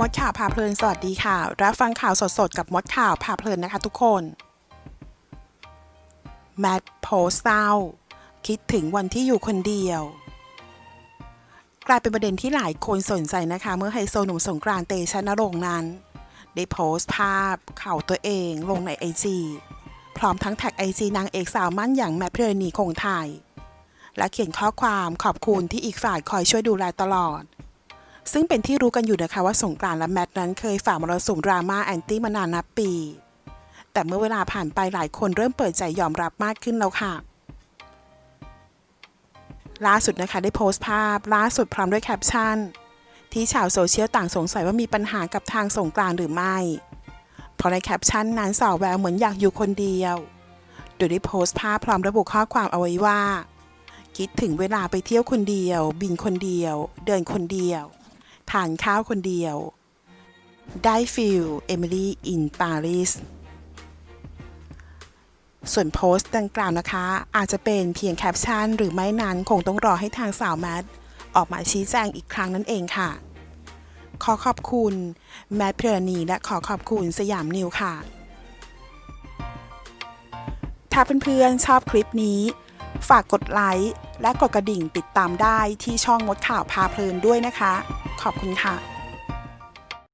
มดข่าวพาเพลินสวัสดีค่ะ รับฟังข่าวสดๆ กับมดข่าวพาเพลินนะคะทุกคน แมทโพสเศร้า คิดถึงวันที่อยู่คนเดียว กลายเป็นประเด็นที่หลายคนสนใจนะคะ เมื่อไฮโซหนุ่มสงกรานต์เตชะนรงนั้น ได้โพสต์ภาพเข่าตัวเองลงในไอจีพร้อมทั้งแท็กไอจีนางเอกสาวมั่นอย่างแมทเพลินีคงไทยและเขียนข้อความขอบคุณที่อีกฝ่ายคอยช่วยดูแลตลอด ซึ่งเป็นที่รู้กันอยู่นะคะว่าสงกรานต์และแมทนั้นเคยฝ่ามรสุมดราม่าแอนตี้มานานนับปี แต่เมื่อเวลาผ่านไปหลายคนเริ่มเปิดใจยอมรับมากขึ้นแล้วค่ะ ล่าสุดนะคะได้โพสต์ภาพ ล่าสุดพร้อมด้วยแคปชั่น ที่ชาวโซเชียลต่างสงสัยว่ามีปัญหากับทางสงกรานต์หรือไม่ เพราะในแคปชั่นนั้นสาวแววเหมือนอยากอยู่คนเดียว โดยได้โพสต์ภาพพร้อมระบุข้อความเอาไว้ว่าคิดถึงเวลาไปเที่ยวคนเดียว บินคนเดียว เดินคนเดียว ทานข้าวคนเดียว ได้ฟิลเอมิลี่อินปารีสส่วนโพสต์ดังกล่าวนะคะ อาจจะเป็นเพียงแคปชั่นหรือไม่นั้นคงต้องรอให้ทางสาวแมทออกมาชี้แจงอีกครั้งนั่นเองค่ะ ขอขอบคุณ แมทเพลนีและขอขอบคุณสยามนิวค่ะ ถ้าเพื่อนๆชอบคลิปนี้ ฝากกดไลค์และกดกระดิ่งติดตามได้ที่ช่องมดข่าวพาเพลินด้วยนะคะ ขอบคุณค่ะ